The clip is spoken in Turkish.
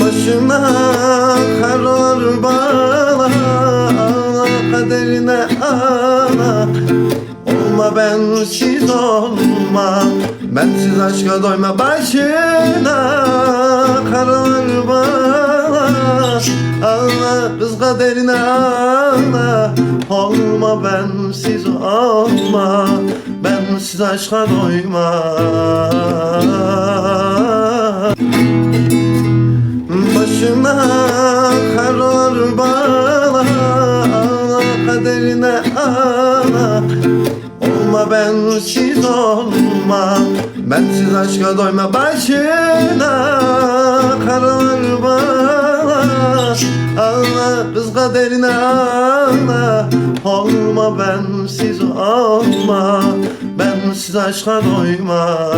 Başına karar bağla Kaderine ağla. Olma bensiz olma Bensiz aşka doyma Başına. Karar bağla Ağla kız kaderine ağla. Olma bensiz olma Bensiz aşka doyma Başına karar bağla Kaderine ağla Olma bensiz olma Bensiz aşka doyma Başına. Karar bağla Ağla kız kaderine ağla Olma bensiz olma Bensiz aşka doyma